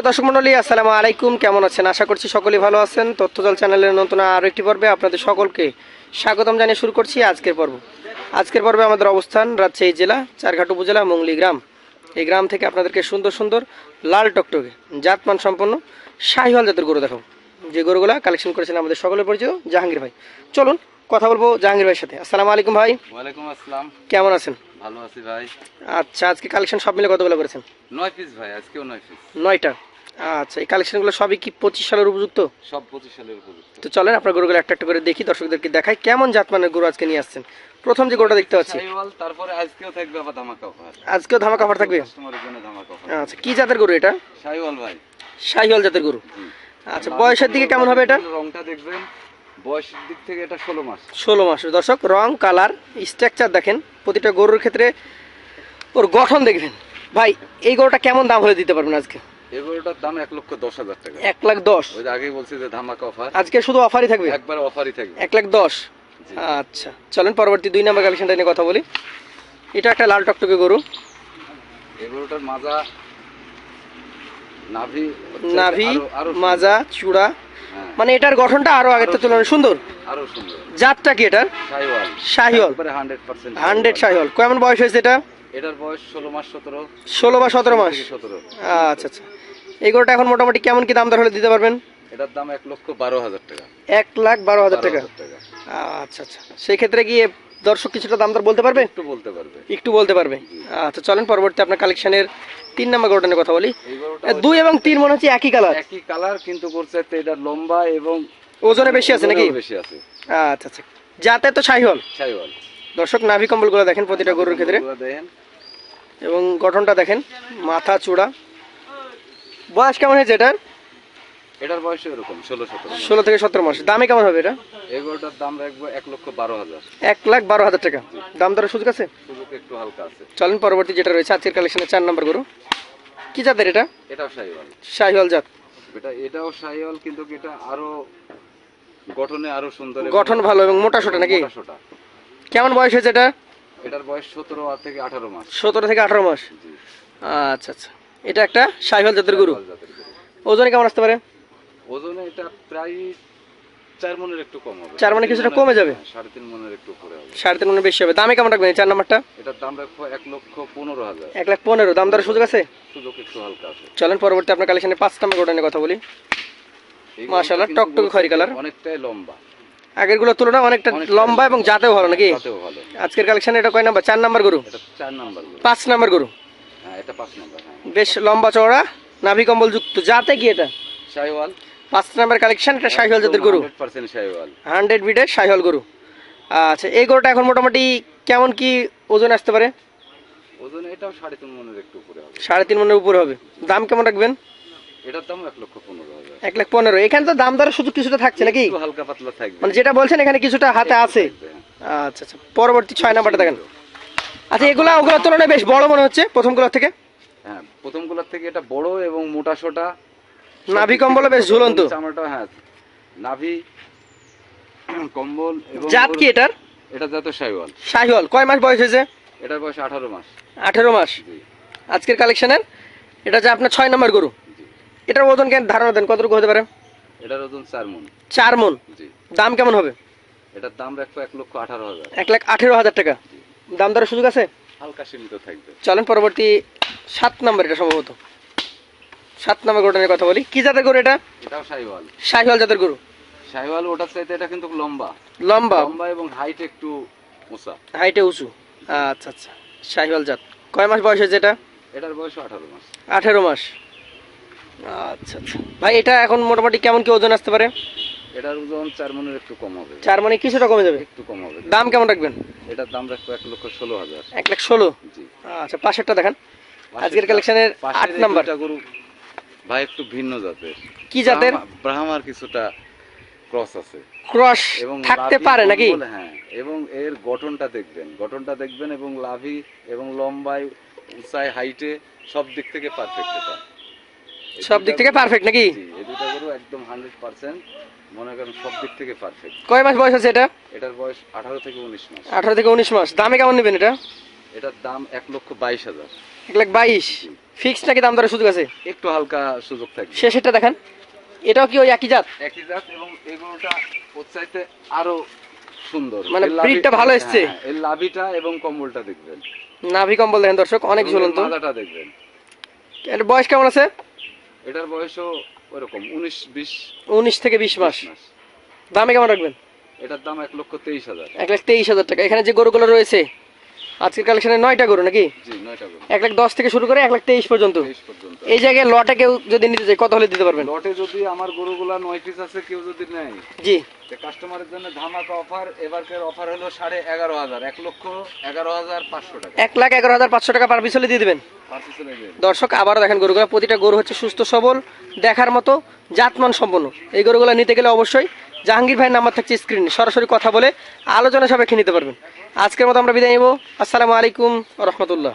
সুপ্রিয় দর্শক মন্ডলী আসসালামু আলাইকুম। কেমন আছেন? আশা করছি সকলেই ভালো আছেন। তথ্যজল চ্যানেলের নতুন আরও একটি পর্বে আপনাদের সকলকে স্বাগতম জানিয়ে শুরু করছি আজকের পর্ব। আজকের পর্বে আমাদের অবস্থান রাজশাহী জেলা চারঘাট উপজেলা মঙ্গলি গ্রাম। এই গ্রাম থেকে আপনাদেরকে সুন্দর সুন্দর লাল টকটকে জাতমান সম্পন্ন শাহিওয়াল জাতের গরু দেখাবো। যে গরুগুলা কালেকশন করেছেন আমাদের সকলের পরিচিত জাহাঙ্গীর ভাই। চলুন কথা বলব জাহাঙ্গীর ভাইয়ের সাথে। আসসালামু আলাইকুম ভাই। ওয়ালাইকুম আসসালাম। কেমন আছেন? ভালো আছি ভাই। আচ্ছা আজকে কালেকশন সব মিলে কতগুলো করেছেন? নয় পিস ভাই আজকেও নয় পিস নয়টা। আচ্ছা এই কালেকশনগুলো সবই কি পঁচিশ সালের উপযুক্ত? সব পঁচিশ সালের উপযুক্ত। তো চলেন আপনার গরুগুলো একটা একটা করে দেখি দর্শকদেরকে দেখাই কেমন জাতমানের গরু আজকে নিয়ে আসছেন। প্রথম যে গরুটা দেখতে পাচ্ছি। তারপরে আজকেও থাকবে আবার ধামাকা অফার আজকেও ধামাকা অফার থাকবে? আচ্ছা কি জাতের গরু এটা? শাহিওয়াল ভাই। শাহিওয়াল জাতের গরু। আচ্ছা বয়সের দিকে কেমন হবে এটা? রংটা দেখবেন বয়সের দিক থেকে এটা ষোলো মাস। ষোলো মাস। দর্শক রং কালার স্ট্রাকচার দেখেন প্রতিটা গরুর ক্ষেত্রে ওর গঠন দেখবেন। ভাই এই গরুটা কেমন দাম হলে দিতে পারবেন আজকে? এগুলোটার দাম এক লক্ষ দশ হাজার টাকা। এক লাখ দশ। ওই যে আগেই বলছি যে ধামাকা অফার আজকে শুধু অফারই থাকবে? একবার অফারই থাকবে। এক লাখ দশ? আচ্ছা। চলেন পরবর্তী দুই নাম্বার কালেকশনটা নিয়ে কথা বলি। এটা একটা লাল টকটকে গরু। এগুলোটার মাজা নাভি নাভি আরো- আরও মাজা চূড়া। হ্যাঁ, মানে এটার গঠনটা আরও আগের তুলনায় সুন্দর আরও সুন্দর। জাতটা কি এটার? শাহিওয়াল। শাহিওয়াল। একবারে হান্ড্রেড পার্সেন্ট হান্ড্রেড শাহিওয়াল। কেমন বয়স হয়েছে এটা? এটার বয়স ষোলো মাস সতেরো। ষোলো বা সতেরো মাস? সতেরো। আচ্ছা আচ্ছা। এই গরুটা এখন মোটামুটি কেমন কি দাম দর হলে দিতে পারবেন? এটার দাম এক লক্ষ বারো হাজার টাকা। এক লাখ বারো হাজার বারো টাকা। হাজার টাকা। আচ্ছা আচ্ছা। সেই ক্ষেত্রে কি দর্শক কিছুটা দাম দর বলতে পারবে? একটু বলতে পারবে। একটু বলতে পারবে। আচ্ছা চলেন পরবর্তী আপনার কালেকশনের তিন নম্বর গরুটা কথা বলি। দুই এবং তিন মনে হচ্ছে একই কালার একই কালার কিন্তু করছে এটা লম্বা এবং ওজনে বেশি আছে নাকি? বেশি আছে। আচ্ছা আচ্ছা। যাতে তো শাহিওয়াল শাহিওয়াল দর্শক নাভি কম্বলগুলো দেখেন প্রতিটা গরুর ক্ষেত্রে। দেখেন। এবং গঠনটা দেখেন মাথা চূড়া। বয়স কেমন হয়েছে এটার? এটার বয়স এরকম ষোলো সতেরো ষোলো থেকে সতেরো মাস। দামে কেমন হবে এটা? এই গরুটার দাম রাখব এক লক্ষ বারো হাজার। এক লাখ বারো হাজার টাকা। দাম দরের সুযোগ আছে? সুযোগ একটু হালকা আছে। চলেন পরবর্তী যেটা রয়েছে আজকের কালেকশনের চার নম্বর গরু। কি জাতের এটা? এটাও শাহিওয়াল। শাহিওয়াল জাত। এটা এটাও শাহিওয়াল কিন্তু এটা আরও গঠনে আরও সুন্দর গঠন ভালো এবং মোটা সোটা নাকি? মোটাসোটা। কেমন বয়স হয়েছে এটা? এটার বয়স সতেরো থেকে আঠারো মাস। সতেরো থেকে আঠারো মাস। আচ্ছা আচ্ছা। এটা একটা শাহিওয়াল জাতের গরু। শাহিওয়াল জাতের গরু। ওজনে কেমন আসতে পারে? ওজনে এটা প্রায় চার মনের একটু কম হবে। চার মনে কিছুটা কমে যাবে? হ্যাঁ, সাড়ে তিন মনের একটু উপরে হবে। সাড়ে তিন মনে বেশি হবে। দামে কেমন রাখবেন এই চার নম্বরটা? এটার দাম রাখব এক লক্ষ পনেরো হাজার। এক লাখ পনেরো। দাম দরের সুযোগ আছে? সুযোগ একটু হালকা আছে। চলেন পরবর্তী আপনার কালেকশনের পাঁচ নম্বর গরুটা নিয়ে কথা বলি। মাশাআল্লাহ, টকটকে খয়েরি কালার। অনেকটাই লম্বা। আগেরগুলোর তুলনায় অনেকটা অনেকটা লম্বা এবং জাতেও ভালো নাকি? আজকের কালেকশন এটা কয় নাম্বার? চার নাম্বার গরু? চার নাম্বার পাঁচ নাম্বার গরু? হ্যাঁ এটা পাঁচ নাম্বার হ্যাঁ। বেশ লম্বা চওড়া নাভি কম্বল যুক্ত জাতে কি এটা? শাহিওয়াল। পাঁচ নাম্বার কালেকশন এটা শাহিওয়াল জাতের গরু। হান্ড্রেড বিটের শাহিওয়াল। গরু। আচ্ছা এই গরুটা এখন মোটামুটি কেমন কি ওজন আসতে পারে? ওজন এটাও সাড়ে তিন মনের একটু উপরে হবে। সাড়ে তিন মনের উপরে হবে। দাম কেমন রাখবেন? এটার দাম এক লক্ষ পনেরো হাজার এক লাখ পনেরো। এখানে তো দাম দরের সুযোগ কিছুটা থাকছে নাকি? হালকা পাতলা থাকবে। মানে যেটা বলছেন এখানে কিছুটা হাতে আছে। হ্যাঁ। আচ্ছা আচ্ছা। পরবর্তী ছয় নাম্বারটা দেখেন। আচ্ছা এগুলা ওগুলোর তুলনায় বেশ বড় মনে হচ্ছে প্রথমগুলোর থেকে? হ্যাঁ প্রথমগুলোর থেকে এটা বড় এবং মোটা সোটা নাভি কম্বল বেশ ঝুলন্ত। চামড়াটা হ্যাঁ। নাভি কম্বল এবং জাত কি এটার? এটা জাত শাহিওয়াল। শাহিওয়াল। কয় মাস বয়স হয়েছে? এটার বয়স আঠারো মাস। আঠেরো মাস। জি। আজকের কালেকশনের? এটা যে আপনার ছয় নম্বর গরু। এটার ওজন কেন ধারণা দেন কতটুকু হতে পারে? এটার ওজন চার মন। চার মন। জি। দাম কেমন হবে? এটার দাম রাখব এক লক্ষ আঠারো হাজার। এক লাখ আঠেরো হাজার টাকা। দাম দরের সুযোগ আছে? হালকা সীমিত থাকবে। চলেন পরবর্তী সাত নম্বর এটা সম্ভবত। সাত নম্বর গরুটা নিয়ে কথা বলি। কি জাতের গরু এটা? এটাও শাহিওয়াল শাহিওয়াল জাতের গরু। শাহিওয়াল ওটার চাইতে এটা কিন্তু লম্বা। লম্বা? লম্বা এবং হাইট একটু উঁচা। হাইটে উঁচু। আচ্ছা আচ্ছা। শাহিওয়াল জাত। কয় মাস বয়স হয়েছে এটা? এটার বয়স আঠারো মাস। আঠেরো মাস। আচ্ছা আচ্ছা। ভাই এটা এখন মোটামুটি কেমন কি ওজন আসতে পারে? এটার ওজন চার মনের একটু কম হবে। চার মানে কিছুটা কমে যাবে? একটু কম হবে। দাম কেমন রাখবেন? এটার দাম রাখব এক লক্ষ ষোলো হাজার। এক লাখ ষোলো? জি। আচ্ছা পাশেরটা দেখেন। আজকের কালেকশনের আট নাম্বার। গরু ভাই একটু ভিন্ন জাতের। কি জাতের? ব্রাহ্মার কিছুটা ক্রস আছে। ক্রস থাকতে পারে নাকি? হ্যাঁ এবং এর গঠনটা দেখবেন। গঠনটা দেখবেন এবং লাভি এবং লম্বায় উঁচায় হাইটে সব দিক থেকে পারফেক্ট এটা। সব দিক থেকে পারফেক্ট নাকি? এই দুটা গরু একদম হান্ড্রেড পার্সেন্ট মনে করেন সব দিক থেকে পারফেক্ট কয় মাস বয়স আছে এটা? এটার বয়স আঠারো থেকে উনিশ মাস। আঠারো থেকে উনিশ মাস। দামে কেমন নেবেন এটা? এটার দাম এক লক্ষ বাইশ হাজার। এক লাখ বাইশ। ফিক্স নাকি দাম দরের সুযোগ আছে? একটু হালকা সুযোগ থাকবে। শেষেরটা দেখেন। এটাও কি ওই একই জাত? একই জাত এবং এগুলোটা চাইতে আরও সুন্দর। মানে breedটা ভালো এসছে। হ্যাঁ, লাভিটা এবং কম্বলটা দেখবেন। নাভি কম্বল দেখেন দর্শক অনেক ঝুলন্ত। মাদাটা দেখবেন। এর বয়স কেমন আছে? এটার বয়সও ওরকম থেকে বিশ মাস। মাস। দামে কেমন রাখবেন? এটার দাম এক লক্ষ তেইশ হাজার। এক লাখ তেইশ হাজার টাকা। এখানে যে গরুগুলো রয়েছে আজকের কালেকশনে নয়টা গরু নাকি? এক লাখ দশ থেকে শুরু করে এক লাখ তেইশ পর্যন্ত। এই জায়গায় লটে কেউ যদি নিতে চায় কত হলে দিতে পারবেন? লটে যদি আমার গরুগুলা নয় পিস আছে কেউ যদি নেয়। জি। কাস্টমারের জন্য ধামাকা অফার এবারকার অফার হলো সাড়ে এগারো হাজার এক লক্ষ এগারো হাজার পাঁচশো টাকা। এক লাখ এগারো হাজার পাঁচশো টাকা পার পিস হলে দিয়ে দেবেন। দর্শক আবারও দেখেন গরুগুলো প্রতিটা গরু হচ্ছে সুস্থ সবল দেখার মতো জাতমান সম্পন্ন। এই গরুগুলো নিতে গেলে অবশ্যই জাহাঙ্গীর ভাইয়ের নাম্বার থাকছে স্ক্রিনে সরাসরি কথা বলে আলোচনা সাপেক্ষে নিতে পারবেন। আজকের মতো আমরা বিদায় নেব। আসসালামু আলাইকুম রহমতুল্লাহ।